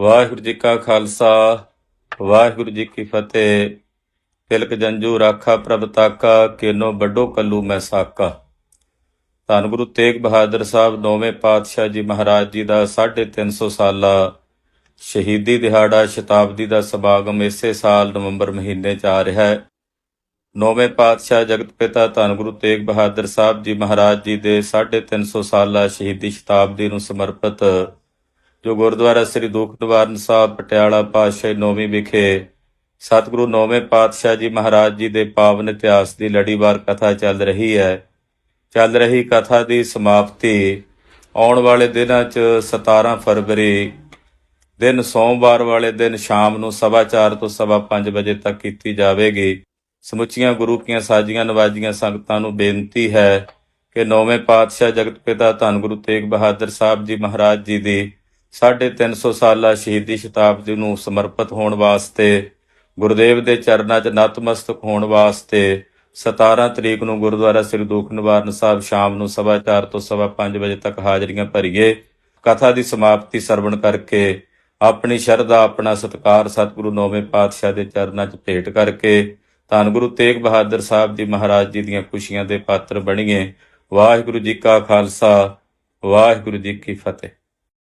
ਵਾਹਿਗੁਰੂ ਜੀ ਕਾ ਖਾਲਸਾ, ਵਾਹਿਗੁਰੂ ਜੀ ਕੀ ਫਤਿਹ। ਤਿਲਕ ਜੰਜੂ ਰਾਖਾ ਪ੍ਰਭ ਤਾਕਾ, ਕਿਨੋ ਵੱਡੋ ਕੱਲੂ ਮੈਂ ਸਾਕਾ। ਧੰਨ ਗੁਰੂ ਤੇਗ ਬਹਾਦਰ ਸਾਹਿਬ, ਨੌਵੇਂ ਪਾਤਸ਼ਾਹ ਜੀ ਮਹਾਰਾਜ ਜੀ ਦਾ 350 ਸਾਲਾ ਸ਼ਹੀਦੀ ਦਿਹਾੜਾ, ਸ਼ਤਾਬਦੀ ਦਾ ਸਮਾਗਮ ਇਸੇ ਸਾਲ ਨਵੰਬਰ ਮਹੀਨੇ 'ਚ ਆ ਰਿਹਾ ਹੈ। ਨੌਵੇਂ ਪਾਤਸ਼ਾਹ ਜਗਤ ਪਿਤਾ ਧੰਨ ਗੁਰੂ ਤੇਗ ਬਹਾਦਰ ਸਾਹਿਬ ਜੀ ਮਹਾਰਾਜ ਜੀ ਦੇ 350 ਸਾਲਾ ਸ਼ਹੀਦੀ ਸ਼ਤਾਬਦੀ ਨੂੰ ਸਮਰਪਿਤ ਜੋ ਗੁਰਦੁਆਰਾ ਸ੍ਰੀ ਦੁੱਖ ਨਿਵਾਰਨ ਸਾਹਿਬ, ਪਟਿਆਲਾ ਪਾਤਸ਼ਾਹੀ ਨੌਵੀਂ ਵਿਖੇ ਸਤਿਗੁਰੂ ਨੌਵੇਂ ਪਾਤਸ਼ਾਹ ਜੀ ਮਹਾਰਾਜ ਜੀ ਦੇ ਪਾਵਨ ਇਤਿਹਾਸ ਦੀ ਲੜੀਵਾਰ ਕਥਾ ਚੱਲ ਰਹੀ ਹੈ। ਚੱਲ ਰਹੀ ਕਥਾ ਦੀ ਸਮਾਪਤੀ ਆਉਣ ਵਾਲੇ ਦਿਨਾਂ 'ਚ 17 ਫਰਵਰੀ ਦਿਨ ਸੋਮਵਾਰ ਵਾਲੇ ਦਿਨ ਸ਼ਾਮ ਨੂੰ ਸਵਾ ਚਾਰ ਤੋਂ ਸਵਾ ਪੰਜ ਵਜੇ ਤੱਕ ਕੀਤੀ ਜਾਵੇਗੀ। ਸਮੁੱਚੀਆਂ ਗੁਰੂ ਕੀਆਂ ਸਾਜੀਆਂ ਨਵਾਜੀਆਂ ਸੰਗਤਾਂ ਨੂੰ ਬੇਨਤੀ ਹੈ ਕਿ ਨੌਵੇਂ ਪਾਤਸ਼ਾਹ ਜਗਤ ਪਿਤਾ ਧੰਨ ਗੁਰੂ ਤੇਗ ਬਹਾਦਰ ਸਾਹਿਬ ਜੀ ਮਹਾਰਾਜ ਜੀ ਦੀ 350 ਸਾਲਾ ਸ਼ਹੀਦੀ ਸ਼ਤਾਬਦੀ ਨੂੰ ਸਮਰਪਿਤ ਹੋਣ ਵਾਸਤੇ, ਗੁਰਦੇਵ ਦੇ ਚਰਨਾਂ 'ਚ ਨਤਮਸਤਕ ਹੋਣ ਵਾਸਤੇ 17 ਤਰੀਕ ਨੂੰ ਗੁਰਦੁਆਰਾ ਸ੍ਰੀ ਦੁੱਖ ਨਿਵਾਰਨ ਸਾਹਿਬ ਸ਼ਾਮ ਨੂੰ ਸਵਾ ਚਾਰ ਤੋਂ ਸਵਾ ਪੰਜ ਵਜੇ ਤੱਕ ਹਾਜ਼ਰੀਆਂ ਭਰੀਏ। ਕਥਾ ਦੀ ਸਮਾਪਤੀ ਸਰਵਣ ਕਰਕੇ ਆਪਣੀ ਸ਼ਰਧਾ, ਆਪਣਾ ਸਤਕਾਰ ਸਤਿਗੁਰੂ ਨੌਵੇਂ ਪਾਤਸ਼ਾਹ ਦੇ ਚਰਨਾਂ 'ਚ ਭੇਟ ਕਰਕੇ ਧੰਨ ਗੁਰੂ ਤੇਗ ਬਹਾਦਰ ਸਾਹਿਬ ਜੀ ਮਹਾਰਾਜ ਜੀ ਦੀਆਂ ਖੁਸ਼ੀਆਂ ਦੇ ਪਾਤਰ ਬਣੀਏ। ਵਾਹਿਗੁਰੂ ਜੀ ਕਾ ਖਾਲਸਾ, ਵਾਹਿਗੁਰੂ ਜੀ ਕੀ ਫਤਿਹ।